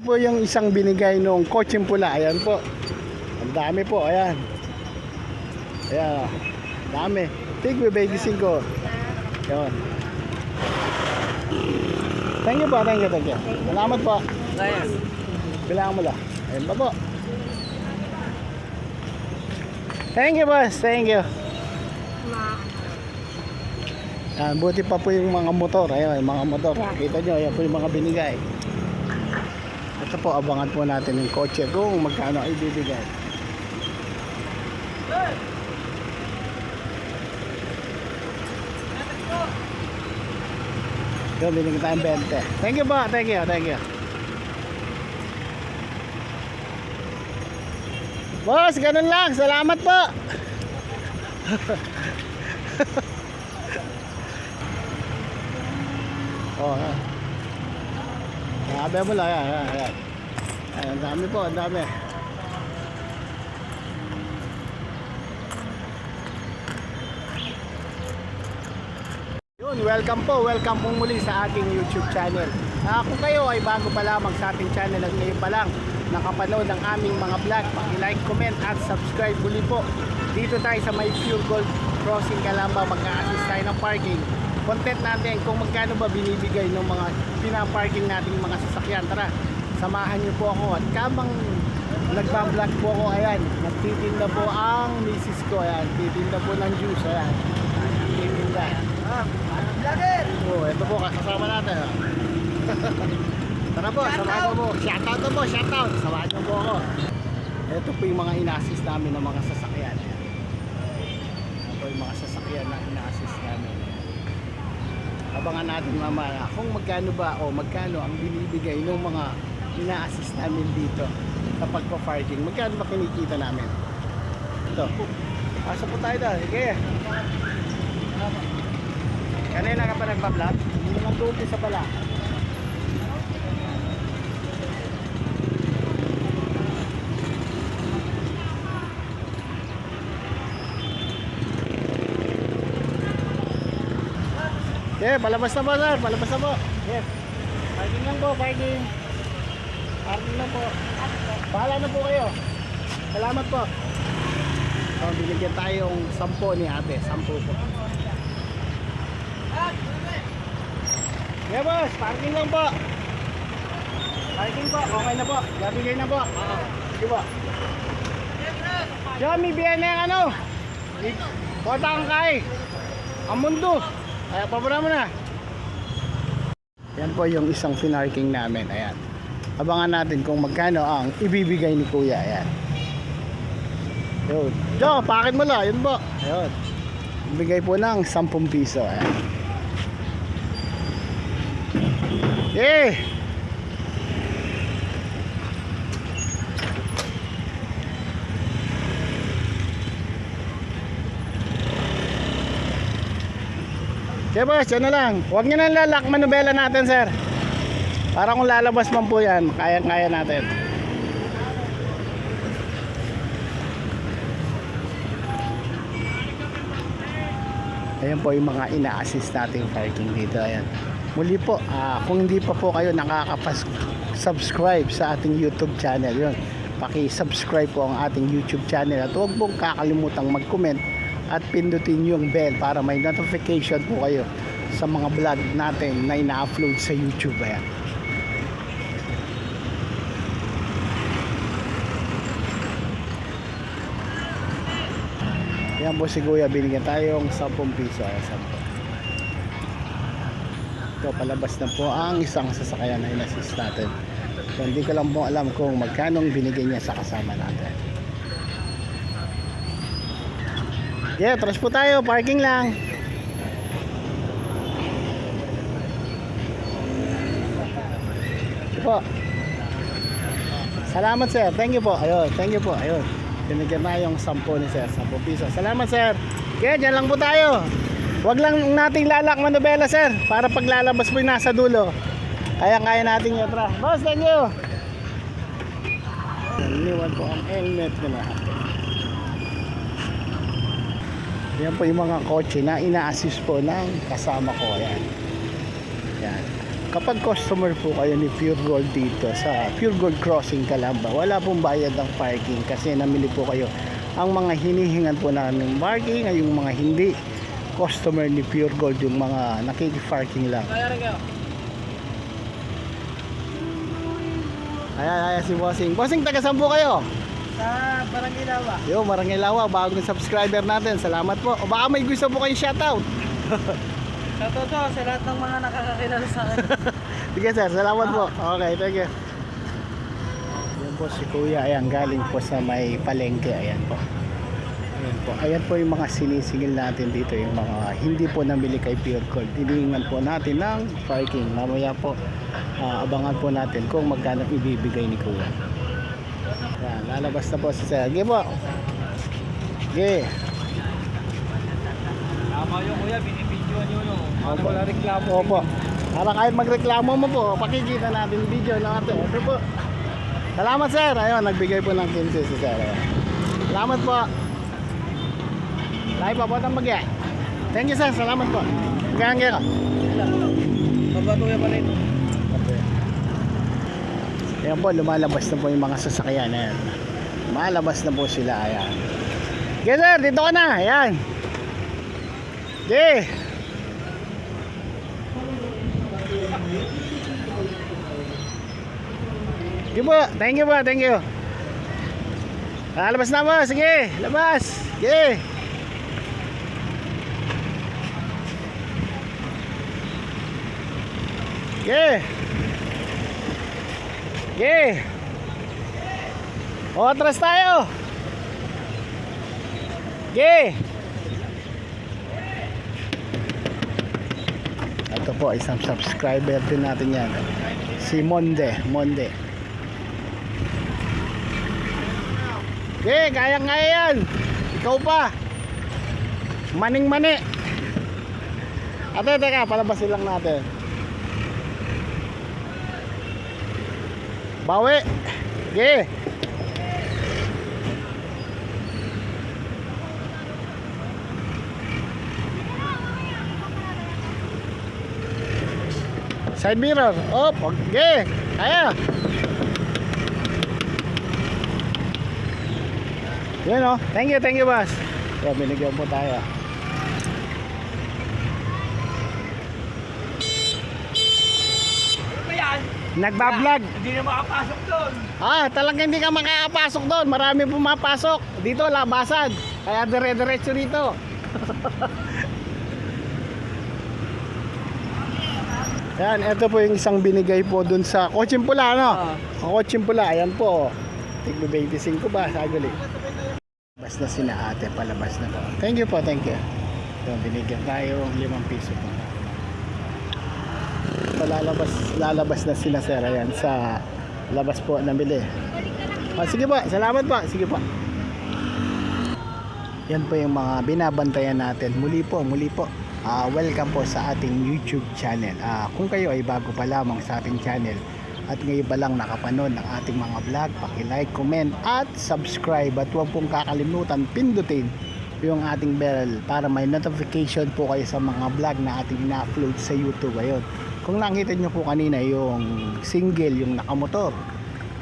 po yung isang binigay nung kotseng pula. Ayan po. Ang dami po. Ayan. Ayan. Dami. Tigwe 25. Ayan. Thank you po. Thank you. Thank you. Salamat po. Bilangan mo lang. Ayan pa po. Thank you boss. Thank you. Yan, buti pa po yung mga motor. Yung mga motor. Kita nyo, ayan po yung mga binigay. Ito po, abangan po natin yung kotse kung magkano ay ibibigay. Yun, binigyan tayong 20. Thank you po, thank you, thank you. Boss, ganun lang. Salamat po. oh, ha. Sabi mo lang, yan, yan, yan. Ay, Ang dami po, ang dami. Yun, welcome po, welcome po muli sa ating YouTube channel. Ah, kung kayo ay bago pa lamang sa ating channel at ngayon pa lang nakapanood ng aming mga vlog, paki-like, comment at subscribe muli po. Dito tayo sa may Pure Gold Crossing Calamba, mag-a-assist tayo ng parking. Content natin kung magkano ba binibigay ng mga pinaparking nating mga sasakyan. Tara, samahan niyo po ako at kabang nagbablog po ako, ayan, nagtitinda po ang misis ko, ayan, titinda po ng juice, ayan, titinda. Vlogger! Oh, ito po kasama natin. ah. Tara po, samahan mo po. Shoutout na po, shoutout. Samahan niyo po ako. Ito po yung mga ina-assist namin ng mga sasakyan. Ito po yung mga sasakyan na ina-assist namin. Abangan natin mamaya kung magkano ba o magkano ang binibigay ng mga ina-assist namin dito sa pagpa-parking. Magkano ba kinikita namin? Ito. Asa po tayo doon. Sige. Kanina ka pa nagpa-vlog? Hindi naman sa pala. Yeah, palabas na po sir, palabas na po. Yes. Parking lang po, parking. Parking lang po. Bahala na po kayo. Salamat po. So, binigyan tayong 10 ni ate, 10 po. Yeah boss, parking lang po. Parking po, okay na po. Nabigay na po. Sige po. Diyan, may biyan ano. Kota ang kay. Ang mundo. Ay, pabura mo na. Yan po yung isang pinarking namin. Ayan. Abangan natin kung magkano ang ibibigay ni Kuya. Ayan. Yun. Jo, pakit mo lang. Yun po. Ayun. Bigay po ng 10 piso. Ayan. Eh! Okay boss, na lang. Huwag nyo nang lalak manubela natin sir. Para kung lalabas man po yan, kaya-kaya natin. Ayan po yung mga ina-assist nating parking dito. Ayan. Muli po, ah, kung hindi pa po kayo nakakapas-subscribe sa ating YouTube channel, yun, paki-subscribe po ang ating YouTube channel at huwag pong kakalimutang mag-comment at pindutin yung bell para may notification po kayo sa mga vlog natin na ina-upload sa YouTube. Ayan. Yan po si Kuya, binigyan tayong 10 piso. Ayan, 10. Ito, palabas na po ang isang sasakyan na inassist natin. So, hindi ko lang po alam kung magkano ang binigay niya sa kasama natin. Yeah, tras po tayo. Parking lang. Ito po. Salamat sir. Thank you po. Ayun, thank you po. Ayun. Binigyan na yung 10 ni sir. 10 piso. Salamat sir. Kaya dyan lang po tayo. Huwag lang nating lalak manobela sir. Para paglalabas po yung nasa dulo. Kaya-kaya natin yun. Tara. Boss, thank you. Iniwan po ang helmet ko na. Yan po yung mga kotse na ina-assist po ng kasama ko. Ayan. Yan. kapag customer po kayo ni Pure Gold dito sa Pure Gold Crossing Calamba, wala pong bayad ng parking kasi namili po kayo ang mga hinihingan po namin parking ay yung mga hindi customer ni Pure Gold yung mga nakiki-parking lang. Ayan, ayan si Bossing. Bossing, taga saan po kayo? Sa Barangay Lawa. Yo, Marangilawa, bagong subscriber natin. Salamat po. O baka may gusto po kayong shoutout. Sa totoo, sa lahat ng mga nakakakilala sa akin. Sige sir, salamat po. Okay, thank you. Yan po si Kuya, ayan, galing po sa may palengke, ayan po. Ayan po, ayan po yung mga sinisingil natin dito, yung mga hindi po namili kay Pure Gold. Hinihingan po natin ng parking. Mamaya po, ah, abangan po natin kung magkano ibibigay ni Kuya. Ayan, lalabas na po si Sir. Sige po. Sige. Tama yung kuya, binibidyoan nyo no. Opo. wala reklamo. Opo. Para kahit magreklamo mo po, pakikita natin video natin. Ito po. Salamat sir. Ayun, nagbigay po ng 15 si sir. Ayun. Salamat po. Lahi pa po ng bagya. Thank you sir. Salamat po. Gangge ka. Babatuya pa rin. Ayan po, lumalabas na po yung mga sasakyan. Ayan. Lumalabas na po sila. Ayan. Okay sir, dito ka na. Ayan. Okay. Sige po, thank you po, thank you. Ah, labas na po, sige, labas. Sige. Sige. Sige. O, atras tayo. Sige. Ito po, isang subscriber din natin yan. Si Monde. Monde. Sige, kayang-kaya yan. Ikaw pa. Maning-mani. Ate, teka, palabasin lang natin. Bawi. Sige. Side mirror. Op, okay. Kaya. Yun oh. Thank you, thank you, boss. Yan, binigyan po tayo. Ano yan? Nagbablog. Hindi na makapasok doon. Ah, talagang hindi ka makakapasok doon. Marami pumapasok. Dito, labasan. Kaya dire-diretso dito. Yan, ito po yung isang binigay po dun sa Kotsing Pula, no? Ah. Ang Kotsing Pula, ayan po. Tigbe 25 ba? Saguli. Labas na sina ate, palabas na po. Thank you po, thank you. Ito, binigyan tayo ng 5 piso po. Palalabas, lalabas na sila sir, ayan, sa labas po na bili. Ah, sige po, salamat po, sige po. Yan po yung mga binabantayan natin. Muli po, muli po. Ah, welcome po sa ating YouTube channel. Ah, kung kayo ay bago pa lamang sa ating channel at ngayon pa lang nakapanood ng ating mga vlog, paki-like, comment at subscribe at huwag pong kakalimutan pindutin yung ating bell para may notification po kayo sa mga vlog na ating ina-upload sa YouTube. Ayun. Kung nakita nyo po kanina yung single, yung nakamotor,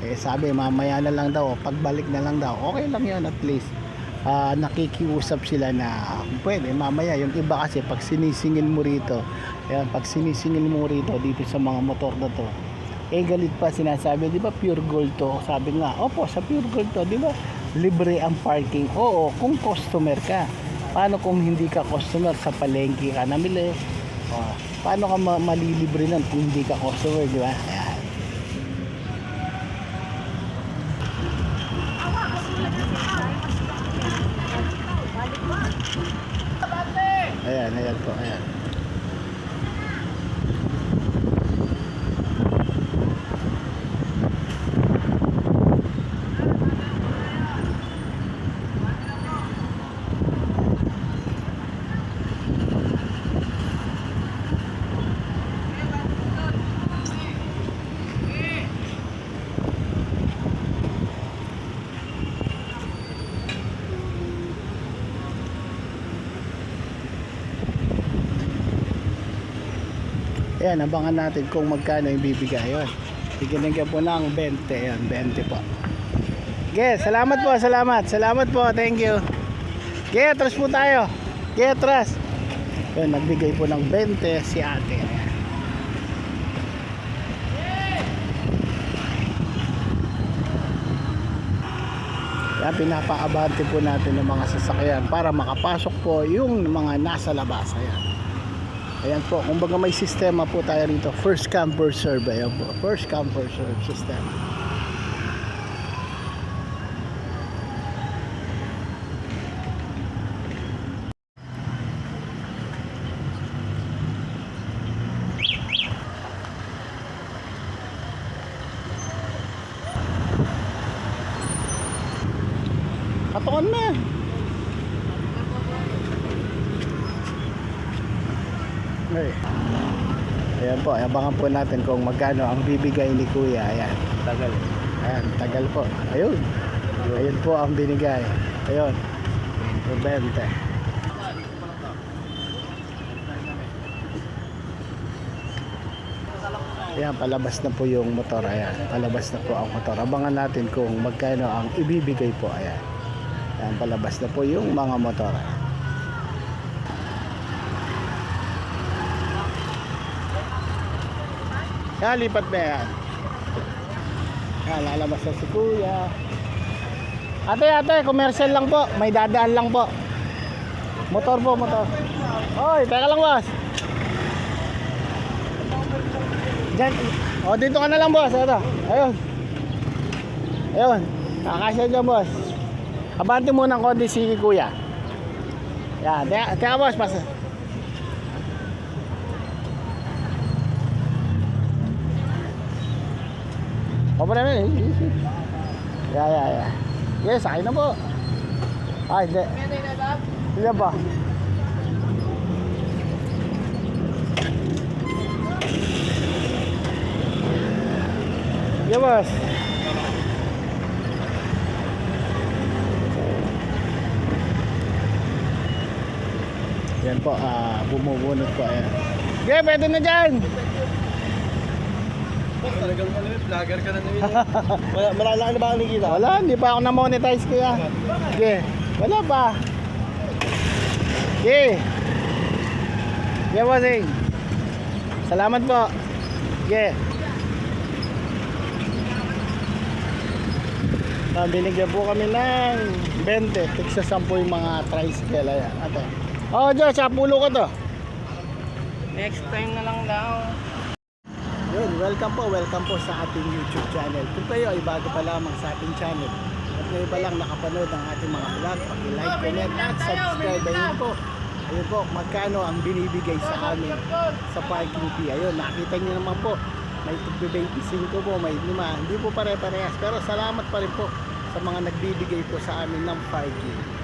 eh sabi mamaya na lang daw, pagbalik na lang daw, okay lang yun at least ah, nakikiusap sila na pwede mamaya yung iba kasi pag sinisingil mo rito ayan, pag sinisingil mo rito dito sa mga motor na to eh galit pa sinasabi di ba pure gold to? Sabi nga opo sa pure gold to di ba? Libre ang parking. Oo kung customer ka. Paano kung hindi ka customer sa palengke ka namili? Oh, paano ka ma- malilibre nun kung hindi ka customer di ba ayan Ayan, ayan po, ayan. Ayan, abangan natin kung magkano yung bibigay. Ayun. Bigyan po ng 20. Ayan, 20 po. Okay, salamat po, salamat. Salamat po, thank you. Okay, atras po tayo. Okay, atras. Ayun, nagbigay po ng 20 si ate. Ayan. Kaya pinapaabante po natin ng mga sasakyan para makapasok po yung mga nasa labas. Ayan. Ayan po, kumbaga may sistema po tayo rito. First come, first serve. Ayan po. First come, first serve system. Katukan na. Ay. Ayan po, abangan po natin kung magkano ang bibigay ni Kuya. Ayan. Tagal. Ayan, tagal po. Ayun. Ayun po ang binigay. Ayun. 20. Ayan, palabas na po yung motor. Ayan, palabas na po ang motor. Abangan natin kung magkano ang ibibigay po. Ayan. Ayan, palabas na po yung mga motor. Yan, lipat na yan. Yan, lalabas na si kuya. Ate, ate, commercial lang po. May dadaan lang po. Motor po, motor. Oy, teka lang, boss. Diyan. O, dito ka na lang, boss. Ito. Ayun. Ayun. Kakasya dyan, boss. Abante muna ng konti si kuya. Yan. Teka, teka boss. Pas Opo na yun. Yeah, yeah, yeah. Yes, akin na po. Ah, hindi. Hindi ba? Yeah, boss. Yan po, ah, bumubunot po. Ayan. Okay, pwede na dyan. Talagang ano yun, vlogger ka na namin. Wala, marala na ba ang nakikita? Wala, hindi pa ako na-monetize kaya. Sige, wala pa. Sige. Sige, bossing. Salamat po. Sige. Ah, binigyan po kami ng 20. Tigsa 10 yung mga tricycle. Ayan, ate. Oh, Diyos, sa pulo ko to. Next time na lang daw. Welcome po, welcome po sa ating YouTube channel. Kung kayo ay bago pa lamang sa ating channel at ngayon pa lang nakapanood ng ating mga vlog, paki-like, comment at subscribe. Ayun po, ayun po, magkano ang binibigay sa amin sa parking fee. Ayun, nakita niyo naman po, may tugbe 25 po, may 5. Hindi po pare-parehas, pero salamat pa rin po sa mga nagbibigay po sa amin ng parking.